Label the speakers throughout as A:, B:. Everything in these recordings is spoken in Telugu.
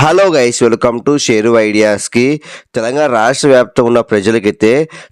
A: Hello guys welcome to share ఐడియాస్కి Telangana రాష్ట్ర వ్యాప్తంగా ఉన్న ప్రజలకైతే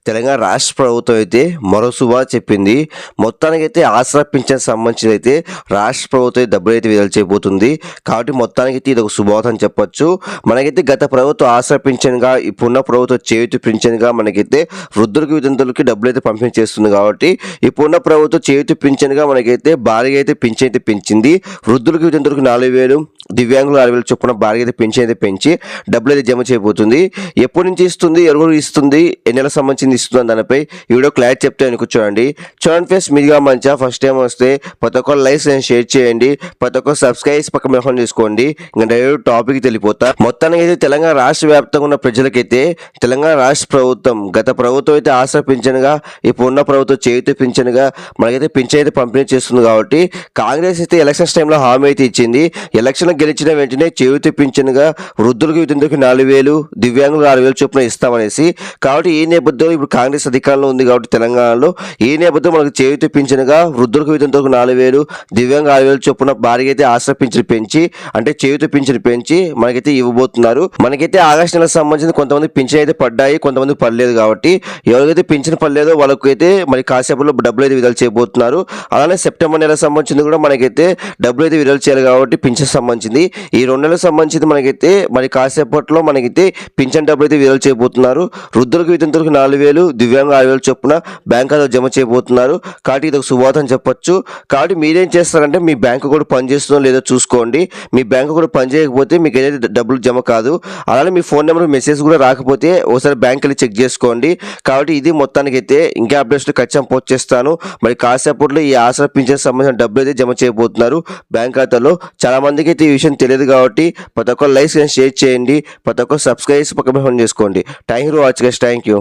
A: తెలంగాణ రాష్ట్ర ప్రభుత్వం అయితే మరో శుభా చెప్పింది. మొత్తానికైతే ఆసరా పింఛన్ సంబంధించి అయితే రాష్ట్ర ప్రభుత్వం డబ్బులు అయితే విడుదల చేయబోతుంది. కాబట్టి మొత్తానికైతే ఇది ఒక శుభవార్త అని చెప్పొచ్చు. మనకైతే గత ప్రభుత్వం ఆసరా పింఛన్గా ఇప్పుడున్న ప్రభుత్వం చేయుతి పింఛన్గా మనకైతే వృద్ధులకు వితంతులకి డబ్బులు అయితే పంపిణీ చేస్తుంది కాబట్టి ఇప్పుడున్న ప్రభుత్వం చేయుతి పింఛన్గా మనకైతే భారీగా అయితే పింఛన్ అయితే పెంచింది. వృద్ధులకు వితంతులకు నాలుగు వేలు దివ్యాంగులు ఆరు వేలు చొప్పున భారీ అయితే పెన్షన్ అయితే పెంచి డబ్బులు అయితే జమ చేయబోతుంది. ఎప్పటి నుంచి ఇస్తుంది ఎవరు ఇస్తుంది ఎన్ని నెలలకు సంబంధించింది ఇస్తుంది అని దానిపై ఈ వీడియో క్లారిటీ చెప్తే అనుకో చూడండి. చూడండి ఫ్రెండ్స్ మీదిగా మంచిగా ఫస్ట్ టైం వస్తే ప్రతి ఒక్కరు లైక్స్ షేర్ చేయండి. ప్రతి ఒక్కరు సబ్స్క్రైబ్ పక్క మెహన్ చేసుకోండి. ఇంకా డైరెక్ట్ టాపిక్ తెలిపోతా మొత్తానికి అయితే తెలంగాణ రాష్ట్ర వ్యాప్తంగా ఉన్న ప్రజలకైతే తెలంగాణ రాష్ట్ర ప్రభుత్వం గత ప్రభుత్వం అయితే ఆశ పింఛన్గా ఇప్పుడు ఉన్న ప్రభుత్వం చేయితే పింఛన్గా మనకైతే పింఛన్ అయితే పంపిణీ చేస్తుంది కాబట్టి కాంగ్రెస్ అయితే ఎలక్షన్స్ టైంలో హామీ అయితే ఇచ్చింది. ఎలక్షన్ గెలిచిన వెంటనే చేయూతి పింఛన్గా వృద్ధులకు విధులకు నాలుగు వేలు దివ్యాంగులకు ఆరు వేలు చొప్పున ఇస్తామనేసి. కాబట్టి ఈ నేపథ్యంలో ఇప్పుడు కాంగ్రెస్ అధికారంలో ఉంది కాబట్టి తెలంగాణలో ఈ నేపథ్యం మనకు చేయూతి పింఛన్గా వృద్ధులకు విధులకు నాలుగు వేలు దివ్యాంగ ఆరు వేలు చొప్పున భారీగా అయితే ఆశ్ర పింఛన్ పెంచి అంటే చేయూతి పింఛన్ పెంచి మనకైతే ఇవ్వబోతున్నారు. మనకైతే ఆగస్టు నెలకు సంబంధించిన కొంతమంది పింఛన్ అయితే పడ్డాయి కొంతమంది పడలేదు కాబట్టి ఎవరికైతే పింఛన్ పడలేదో వాళ్ళకైతే మరి కాసేపులో డబ్బులు అయితే విడుదల చేయబోతున్నారు. అలానే సెప్టెంబర్ నెలకు సంబంధించింది కూడా మనకైతే డబ్బులు అయితే విడుదల చేయాలి కాబట్టి పింఛన్ సంబంధించింది. ఈ రెండు నెలలకు సంబంధించింది మనకైతే మరి కాసేపట్లో మనకైతే పింఛన్ డబ్బులు అయితే విడుదల చేయబోతున్నారు. వృద్ధులకు వితంతులకు నాలుగు వేలు దివ్యాంగ ఆరు వేలు చొప్పున బ్యాంక్ ఖాతాలో జమ చేయబోతున్నారు. కాబట్టి ఇది ఒక శుభవార్త అని చెప్పొచ్చు. కాబట్టి మీరేం చేస్తారంటే మీ బ్యాంకు కూడా పనిచేస్తుందో లేదో చూసుకోండి. మీ బ్యాంకు కూడా పనిచేయకపోతే మీకు ఏదైతే డబ్బులు జమ కాదు అలానే మీ ఫోన్ నెంబర్ మెసేజ్ కూడా రాకపోతే ఒకసారి బ్యాంక్ వెళ్ళి చెక్ చేసుకోండి. కాబట్టి ఇది మొత్తానికి అయితే ఇంకా అప్డేట్స్ ఖచ్చితంగా పోస్ట్ చేస్తాను. మరి కాసేపట్లో ఈ ఆసరా పింఛన్ సంబంధించిన డబ్బులు అయితే జమ చేయబోతున్నారు బ్యాంక్ ఖాతాలో. చాలా మందికి అయితే విషయం తెలియదు కాబట్టి ప్రతి ఒక్కరు లైక్స్ షేర్ చేయండి ప్రతి ఒక్కరు సబ్స్క్రైబ్ పక్కన చేసుకోండి. Thank you watch guest thank you